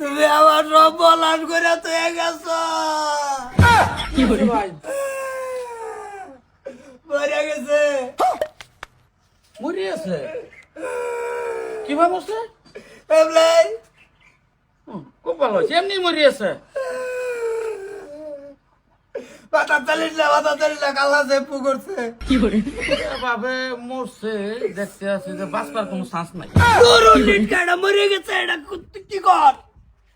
তুমি আমার সব বলান করে তুই গেছ। ভাই মরে গেছে। মরি আছে কীভাবে বসে এমলাই। খুব ভালো হয়েছে এমনি মরি আছে মাথা চালিস না মাথা চালিস না কালা সে করছে। ভাবে মরছে দেখতে আছে যে বাঁচবার কোনো চান্স নাই। মরে গেছে এটা কু- কি কর?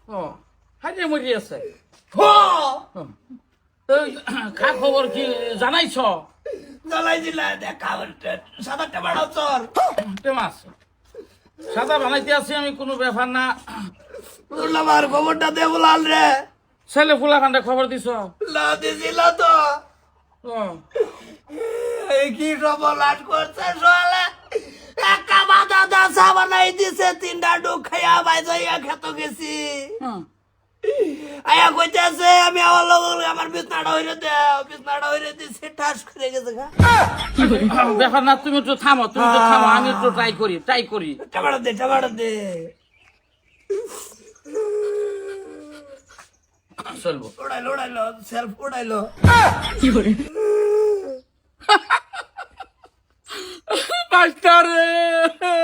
ও। মরি আছে। খা খবর কি জানাইছ? জ্বালাই দিলা দেখা সাদাটা বাড়াও তোর। টেমাস সাদা বানাইতে আছি আমি কোনো ব্যাপার না। আমার খবরটা দে বলাল রে। ছেলে ফুলা কান্ডে খবর দিছ? না দিছিল তো। কি সব লাট করছে সোয়ালে? দাসা বানাই দিছে তিনটা ডুক খাইয়া বাইজাইয়া খেত গেছি। আয়া কইতেছে আমি আমার লগ আমার বিছনাটা হইরে দে বিছনাটা হইরে দিছে ঠাস করে গেছে গা। ব্যাপার না তুমি একটু থামো তুমি একটু থামো আমি একটু ট্রাই করি ট্রাই করি। দে দে। চলবো। সেলফ মাস্টারে তোর মা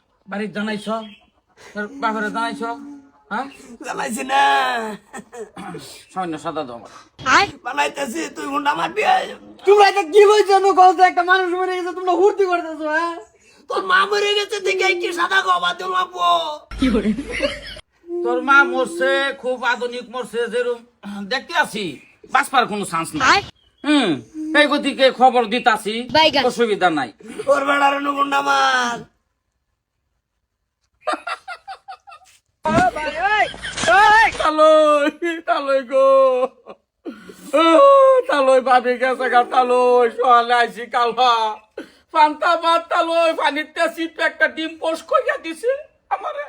বাড়ির জানাইছ? তোর বাপরে জানাইছ? হ্যাঁ? জানাইছি না। সামান্য সাদা দাও আমার বানাইতেছি তুই গুন্ডা মারবি তোমরা এটা কি বলছো? নো কত একটা মানুষ মরে গেছে তোমরা হুর্তি করতেছো হ্যাঁ? তোর মা মরে গেছে দেখে কি সাদা গবা দিল তোর মা মরছে খুব আধুনিক মরছে যেরকম দেখতে আছি বাঁচবার কোনো চান্স নাই। হুম এই গতিকে খবর দিতাছি। অসুবিধা নাই। ওর বেড়ার গুন্ডা মার তালই তালই গো। তালই ভাবি গেছে গা, তালই সকালে আইসি কালভা পান্তা ভাত, তালই পানিতে সিট একটা ডিম পোষ কইরা দিছে আমারে।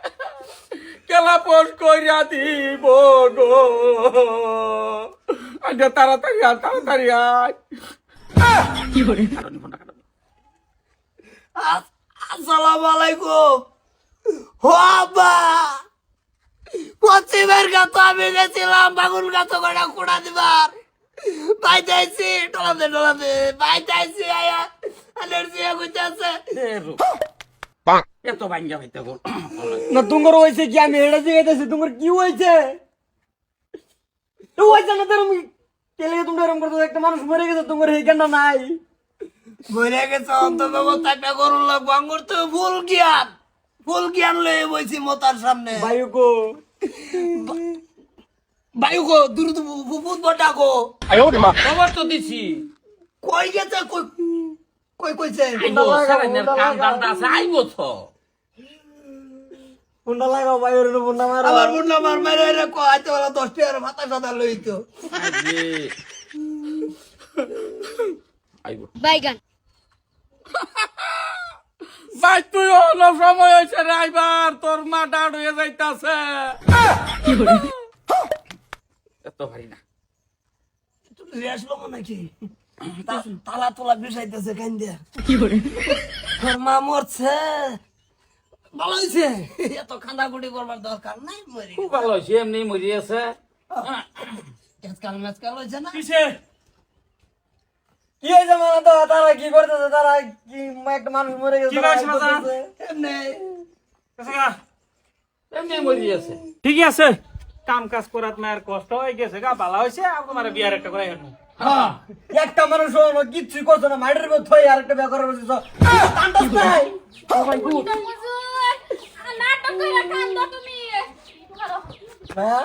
কেলা পোষ কইরা দিব গো। আজ তাড়াতাড়ি আয় তাড়াতাড়ি আয়। আসসালামু আলাইকুম। হো আব্বা! পশ্চিমের গাছ আমি গেছিলাম বাগুন গাছ কটা কুড়া দিবার? পাইতেছি টলাতে টলাতে পাইতেছি আয়া অ্যালার্জি হইতেছে এ এত ভাঙ্গা হইতে গো না তোমার হয়েছে কি? আমি এটা জিজ্ঞাসা তোমার কি হয়েছে? তো হয়েছে না তুমি কেলে তোমরা এরকম করতে একটা মানুষ মরে গেছে তোমার এই জ্ঞানটা নাই? মরে গেছে অন্তর্ব্যবস্থাটা করুন লোক বাঙ্গুর তো ফুল জ্ঞান। ফুল জ্ঞান লয়ে বইছি মোতার সামনে। বায়ু গো। বায়ু গো দ্রুত ফুপুত বটা গো। খবর তো দিছি। কই গেছে কই কই কইছে? আইবো সারাইনের কাম দান্দা আছে আইবো তো। ফোনটা লাগাও বায়ুর ফোনটা মারো। আমার মুন্না মার মেরে রে কো আইতে বলা দশ টাকার মাথা সাদা লইতো। আইবো। বাইগান। ভাই তুই হলো সময় হয়েছে রে তোর মা ডাড হয়ে যাইতাছে। এত ভারী না। রেস লম নাকি তালা তোলা বিষাইতেছে কেন দিয়া তোর মা মরছে। ভালো হয়েছে এত খান্দাকুটি করবার দরকার নাই মরি খুব ভালো হয়েছে এমনি মরি আছে আজকাল মেজকাল হয়েছে না? কি হয়েছে মানে তো? তারা কি করতেছে? তারা কি একটা মানুষ মরে গেছে? কি হয়েছে এমনি এমনি মরি আছে ঠিক আছে। কাম কাজ করাত মায়ের কষ্ট হয়ে গেছে গা ভালো হয়েছে। আর তোমার বিয়ার একটা করে হেঁটু হ্যাঁ একটা মানুষ হলো কিচ্ছুই করছ না। মাইটের উপর থই আর একটা বেকার বসেছ টানটাস নাই? নাটক করে কান্দ তুমি। হ্যাঁ?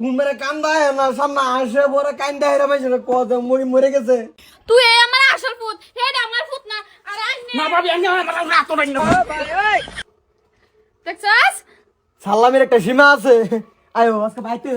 ঘুমের কান্দা না সামনে আসে বড় কান্দা হেরা পাইছে না কত মরি মরে গেছে। তুই এ আমার আসল না আর আইনে না। ভাবি আমি আমার রাত রাইন না। দেখছস? সালামের একটা সীমা আছে। আয়ো আজকে বাইতে